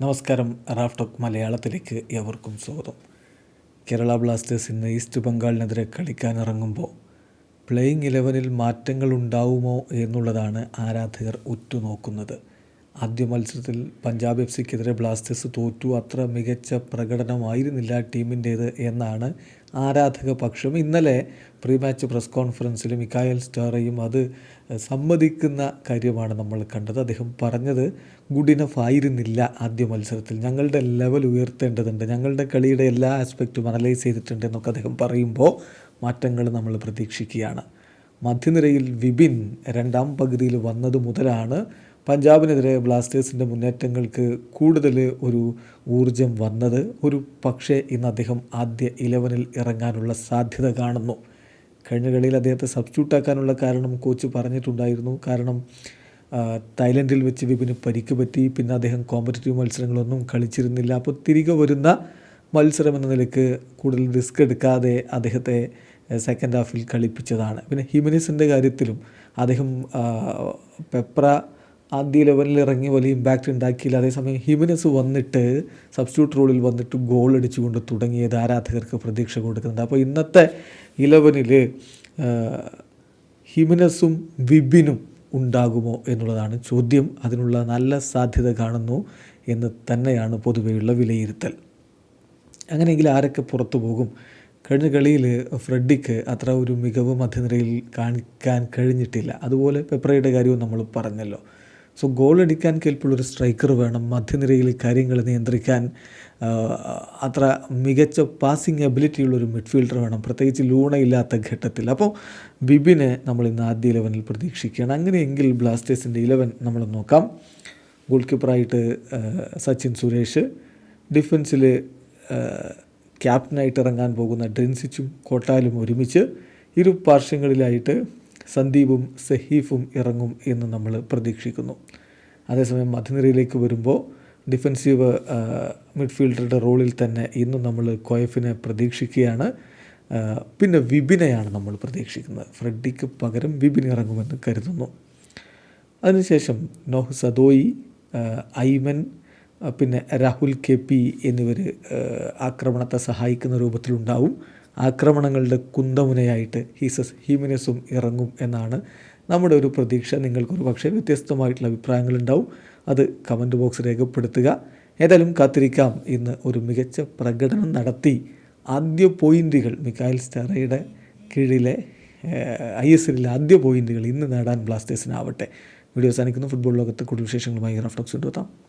നമസ്കാരം റാഫ്ടോക്ക് മലയാളത്തിലേക്ക് എവർക്കും സ്വാഗതം. കേരള ബ്ലാസ്റ്റേഴ്സ് ഇന്ന് ഈസ്റ്റ് ബംഗാളിനെതിരെ കളിക്കാനിറങ്ങുമ്പോൾ പ്ലേയിങ് ഇലവനിൽ മാറ്റങ്ങൾ ഉണ്ടാവുമോ എന്നുള്ളതാണ് ആരാധകർ ഉറ്റുനോക്കുന്നത്. ആദ്യ മത്സരത്തിൽ പഞ്ചാബ് എഫ് സിക്കെതിരെ ബ്ലാസ്റ്റേഴ്സ് തോറ്റു അത്ര മികച്ച പ്രകടനമായിരുന്നില്ല ടീമിന്റേത് എന്നാണ് ആരാധക പക്ഷം ഇന്നലെ പ്രീ മാച്ച് പ്രസ് കോൺഫറൻസിൽ മിക്കായൽ സ്റ്റാറയും അത് സമ്മതിക്കുന്ന കാര്യമാണ് നമ്മൾ കണ്ടത്. അദ്ദേഹം പറഞ്ഞത് ഗുഡ് ഇനഫ് ആയിരുന്നില്ല ആദ്യ മത്സരത്തിൽ. ഞങ്ങളുടെ ലെവൽ ഉയർത്തേണ്ടതുണ്ട്. ഞങ്ങളുടെ കളിയുടെ എല്ലാ ആസ്പെക്റ്റും അനലൈസ് ചെയ്തിട്ടുണ്ട് എന്നൊക്കെ അദ്ദേഹം പറയുമ്പോൾ മാറ്റങ്ങൾ നമ്മൾ പ്രതീക്ഷിക്കുകയാണ്. മധ്യനിരയിൽ വിപിൻ രണ്ടാം പകുതിയിൽ വന്നത് മുതലാണ് പഞ്ചാബിനെതിരെ ബ്ലാസ്റ്റേഴ്സിന്റെ മുന്നേറ്റങ്ങൾക്ക് കൂടുതൽ ഒരു ഊർജം വന്നത് ഒരു പക്ഷേ ഇന്ന് അദ്ദേഹം ആദ്യ ഇലവനിൽ ഇറങ്ങാനുള്ള സാധ്യത കാണുന്നു. കഴിഞ്ഞ കളിയിൽ അദ്ദേഹത്തെ സബ്സ്റ്റിറ്റ്യൂട്ട് ആക്കാനുള്ള കാരണം കോച്ച് പറഞ്ഞിട്ടുണ്ടായിരുന്നു. കാരണം തായ്ലൻഡിൽ വെച്ച് വിപിന് പരിക്ക് പറ്റി പിന്നെ അദ്ദേഹം കോമ്പറ്റീവ് മത്സരങ്ങളൊന്നും കളിച്ചിരുന്നില്ല. അപ്പോൾ തിരികെ വരുന്ന മത്സരം എന്ന നിലയ്ക്ക് കൂടുതൽ റിസ്ക് എടുക്കാതെ അദ്ദേഹത്തെ സെക്കൻഡ് ഹാഫിൽ കളിപ്പിച്ചതാണ്. പിന്നെ ഹിമിനിസിന്റെ കാര്യത്തിലും അദ്ദേഹം പെപ്ര ആദ്യ ലെവലിൽ ഇറങ്ങി വലിയ ഇമ്പാക്റ്റ് ഉണ്ടാക്കിയില്ല. അതേസമയം ഹിമിനസ് വന്നിട്ട് സബ്സ്റ്റിറ്റ്യൂട്ട് റോളിൽ വന്നിട്ട് ഗോൾ അടിച്ചുകൊണ്ട് തുടങ്ങിയത് ആരാധകർക്ക് പ്രതീക്ഷ കൊടുക്കുന്നുണ്ട്. അപ്പോൾ ഇന്നത്തെ ഇലവനിൽ ഹിമിനസും വിബിനും ഉണ്ടാകുമോ എന്നുള്ളതാണ് ചോദ്യം. അതിനുള്ള നല്ല സാധ്യത കാണുന്നു എന്ന് തന്നെയാണ് പൊതുവെയുള്ള വിലയിരുത്തൽ. അങ്ങനെയെങ്കിൽ ആരൊക്കെ പുറത്തു പോകും? കഴിഞ്ഞ കളിയിൽ ഫ്രെഡിക്ക് അത്ര ഒരു മികവ് മധ്യനിരയിൽ കാണിക്കാൻ കഴിഞ്ഞിട്ടില്ല. അതുപോലെ പെപ്രയുടെ കാര്യവും നമ്മൾ പറഞ്ഞല്ലോ. സോ ഗോൾ അടിക്കാൻ കേൾപ്പുള്ളൊരു സ്ട്രൈക്കർ വേണം. മധ്യനിരയിൽ കാര്യങ്ങൾ നിയന്ത്രിക്കാൻ അത്ര മികച്ച പാസിംഗ് എബിലിറ്റിയുള്ളൊരു മിഡ്ഫീൽഡർ വേണം. പ്രത്യേകിച്ച് ലൂണയില്ലാത്ത ഘട്ടത്തിൽ. അപ്പോൾ ബിബിനെ നമ്മൾ ഇന്ന് ആദ്യ ഇലവനിൽ പ്രതീക്ഷിക്കുകയാണ്. അങ്ങനെയെങ്കിൽ ബ്ലാസ്റ്റേഴ്സിന്റെ ഇലവൻ നമ്മൾ നോക്കാം. ഗോൾ കീപ്പറായിട്ട് സച്ചിൻ സുരേഷ് ഡിഫൻസിൽ ക്യാപ്റ്റനായിട്ട് ഇറങ്ങാൻ പോകുന്ന ഡ്രിൻസിച്ചും കോട്ടാലും ഒരുമിച്ച് ഇരു പാർശ്വങ്ങളിലായിട്ട് സന്ദീപും സഹീഫും ഇറങ്ങും എന്ന് നമ്മൾ പ്രതീക്ഷിക്കുന്നു. അതേസമയം മധ്യനിരയിലേക്ക് വരുമ്പോൾ ഡിഫൻസീവ് മിഡ്ഫീൽഡറുടെ റോളിൽ തന്നെ ഇന്നും നമ്മൾ കോയഫിനെ പ്രതീക്ഷിക്കുകയാണ്. പിന്നെ വിപിനെയാണ് നമ്മൾ പ്രതീക്ഷിക്കുന്നത്. ഫ്രെഡിക്ക് പകരം വിപിൻ ഇറങ്ങുമെന്ന് കരുതുന്നു. അതിനുശേഷം നോഹ് സദോയി ഐമൻ പിന്നെ രാഹുൽ കെ പി എന്നിവർ ആക്രമണത്തെ സഹായിക്കുന്ന രൂപത്തിലുണ്ടാവും. ആക്രമണങ്ങളുടെ കുന്തമുനയായിട്ട് ഹീസസ് ഹീമിനസും ഇറങ്ങും എന്നാണ് നമ്മുടെ ഒരു പ്രതീക്ഷ. നിങ്ങൾക്കൊരു പക്ഷേ വ്യത്യസ്തമായിട്ടുള്ള അഭിപ്രായങ്ങളുണ്ടാവും. അത് കമന്റ് ബോക്സ് രേഖപ്പെടുത്തുക. ഏതായാലും കാത്തിരിക്കാം. ഇന്ന് ഒരു മികച്ച പ്രകടനം നടത്തി ആദ്യ പോയിന്റുകൾ മിക്കായൽ സ്റ്റാറയുടെ കീഴിലെ ഐ എസ് എല്ലിലെ ആദ്യ പോയിന്റുകൾ ഇന്ന് നേടാൻ ബ്ലാസ്റ്റേഴ്സിനാവട്ടെ. വീഡിയോ അവസാനിക്കുന്നു. ഫുട്ബോൾ ലോകത്ത് കൂടുതൽ വിശേഷങ്ങളുമായി റഫ്ലക്സ് കൊണ്ടുവെത്താം.